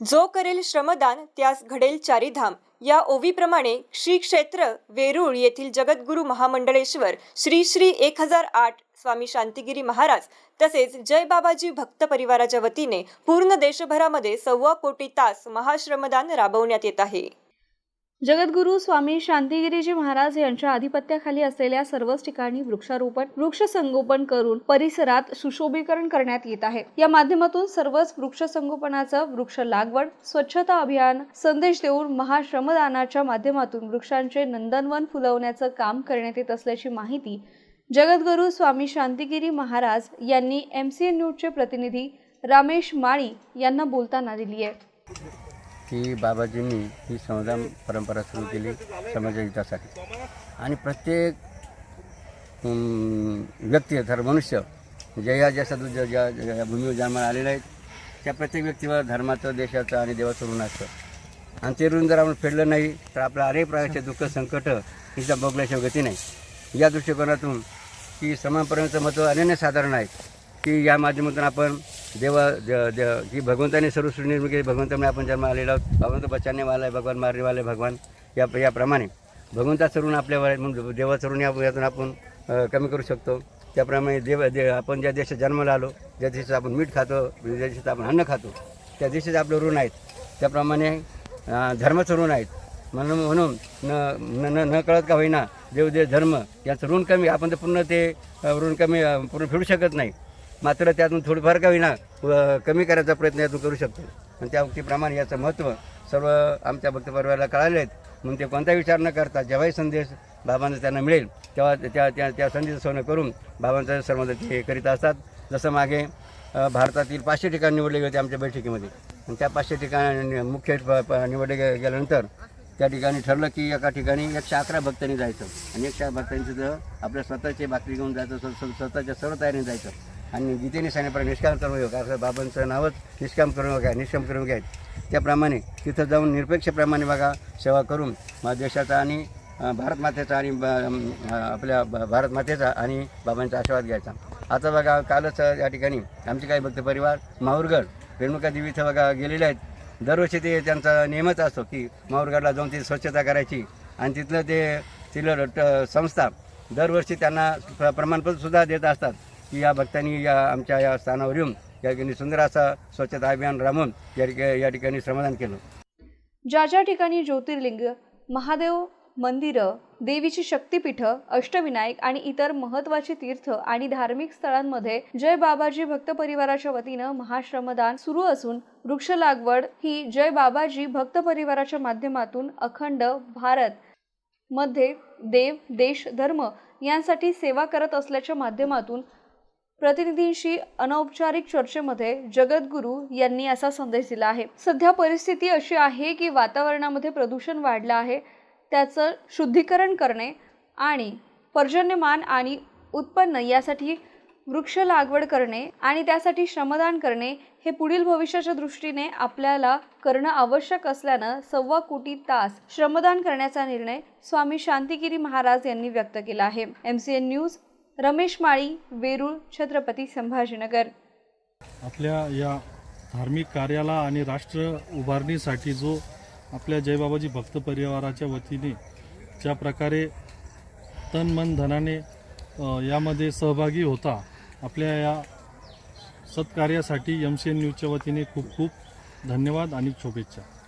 जो करेल श्रमदान त्यास घडेल चारीधाम. या ओवीप्रमाणे श्री क्षेत्र वेरूळ येथील जगद्गुरू महामंडळेश्वर श्री श्री एक हजार आठ स्वामी शांतिगिरी महाराज तसेच जय बाबाजी भक्त परिवाराच्या वतीने पूर्ण देशभरामध्ये सव्वा कोटी तास महाश्रमदान राबवण्यात येत आहे. जगद्गुरू स्वामी शांतिगिरीजी महाराज यांच्या आधिपत्याखाली असलेल्या सर्वच ठिकाणी वृक्षारोपण वृक्ष संगोपन करून परिसरात सुशोभीकरण करण्यात येत आहे. या माध्यमातून सर्वच वृक्ष संगोपनाचं वृक्ष लागवड स्वच्छता अभियान संदेश देऊन महाश्रमदानाच्या माध्यमातून वृक्षांचे नंदनवन फुलवण्याचं काम करण्यात येत असल्याची माहिती जगद्गुरू स्वामी शांतिगिरी महाराज यांनी एम सी एन न्यूजचे प्रतिनिधी रामेश माळी यांना बोलताना दिली आहे. की बाबाजींनी ही संविधान परंपरा सुरू केली समाजाच्या हितासाठी. आणि प्रत्येक व्यक्ती धर्म मनुष्य ज्या ज्या सदू ज्या ज्या ज्या भूमीवर जन्माला आलेल्या आहेत त्या प्रत्येक व्यक्तीवर धर्माचं देशाचं आणि देवाचं ऋण असतं. आणि ते ऋण जर आपण फेडलं नाही तर आपलं अनेक प्रकारचे दुःख संकट हिचा बघल्याशिवाय गती नाही. या दृष्टिकोनातून की समानपर्यंतचं महत्त्व अनन्यसाधारण आहे. की या माध्यमातून आपण देवा द- द- की भगवंताने सर्व निर्मिती केली भगवंतामुळे आपण जन्म आलेला आहोत. भगवंत बचाने वाला आहे भगवान मारणे आहे भगवान. या याप्रमाणे भगवंताचं ऋण आपल्यावर आहे म्हणून देवा ऋण यातून आपण कमी करू शकतो. त्याप्रमाणे देव दे आपण ज्या देशात जन्माला आलो ज्या देशात आपण मीठ खातो ज्या देशात आपण अन्न खातो त्या देशात आपलं ऋण आहेत. त्याप्रमाणे धर्माचं ऋण आहेत. म्हणून म्हणून न न न कळत का होईना देव देव धर्म याचं ऋण कमी आपण तर पूर्ण ते ऋण कमी पूर्ण फेडू शकत नाही. मात्र त्यातून थोडंफार का होईना कमी करायचा प्रयत्न यातून करू शकतो. आणि त्या उक्तीप्रमाणे याचं महत्त्व सर्व आमच्या भक्त कळाले आहेत. म्हणून ते कोणता विचार न करता जेव्हाही संदेश बाबांना त्यांना मिळेल तेव्हा त्या त्या त्या संधीचं सोनं करून बाबांचं सर्व ते करीत असतात. जसं मागे भारतातील पाचशे ठिकाण निवडले गेले होते आमच्या बैठकीमध्ये. आणि त्या पाचशे ठिकाण मुख्य प- प- निवडले गे- गेल्यानंतर त्या ठिकाणी ठरलं की एका ठिकाणी एकशे अकरा भक्तांनी जायचं. आणि एकशे भक्तांचं तिथं आपल्या स्वतःचे भाकरी घेऊन जायचं स्वतःच्या सर्व तयारीने जायचं. आणि गीतेने सांगितल्याप्रमाणे निष्काम करून असं बाबांचं नावच निष्काम करून आहे निष्काम करून घ्या त्याप्रमाणे तिथं जाऊन निरपेक्षप्रमाणे बघा सेवा करून मा देशाचा आणि भारत मातेचा आणि आपल्या भारत मातेचा आणि बाबांचा आशीर्वाद घ्यायचा. आता बघा कालच या ठिकाणी आमचे काही भक्त परिवार माहूरगड रेणुका देवी इथं बघा गेलेले आहेत. दरवर्षी ते त्यांचा नियमच असतो की माहूरगडला जाऊन ती स्वच्छता करायची. आणि तिथलं ते तिथलं ट- संस्था दरवर्षी त्यांना प्र- प्रमाणपत्रसुद्धा देत असतात. की या भक्तांनी या आमच्या या स्थानावर येऊन या ठिकाणी सुंदर असा स्वच्छता अभियान राबवून या ठिकाणी या ठिकाणी श्रमदान केलं. ज्या ज्या ठिकाणी ज्योतिर्लिंग महादेव मंदिरं देवीची शक्तिपीठं अष्टविनायक आणि इतर महत्वाची तीर्थ आणि धार्मिक स्थळांमध्ये जय बाबाजी भक्त परिवाराच्या वतीनं महाश्रमदान सुरू असून वृक्ष लागवड ही जय बाबाजी भक्त परिवाराच्या माध्यमातून अखंड भारत मध्ये देव देश धर्म यांसाठी सेवा करत असल्याच्या माध्यमातून प्रतिनिधींशी अनौपचारिक चर्चेमध्ये जगद्गुरू यांनी असा संदेश दिला आहे. सध्या परिस्थिती अशी आहे की वातावरणामध्ये प्रदूषण वाढलं आहे. त्याचं शुद्धीकरण करणे आणि पर्जन्यमान आणि उत्पन्न यासाठी वृक्ष लागवड करणे आणि त्यासाठी श्रमदान करणे हे पुढील भविष्याच्या दृष्टीने आपल्याला करणं आवश्यक असल्यानं सव्वा कोटी तास श्रमदान करण्याचा निर्णय स्वामी शांतिगिरी महाराज यांनी व्यक्त केला आहे. M C N news Ramesh Mali Verul Chhatrapati Sambhajinagar. आपल्या या धार्मिक कार्याला आणि राष्ट्र उभारणीसाठी जो आपल्या जयबाबाजी भक्त परिवाराच्या वतीने ज्या प्रकारे तन मन धनाने यामध्ये सहभागी होता आपल्या या सत्कार्यासाठी एम सी एन न्यूजच्या वतीने खूप खूप धन्यवाद आणि शुभेच्छा.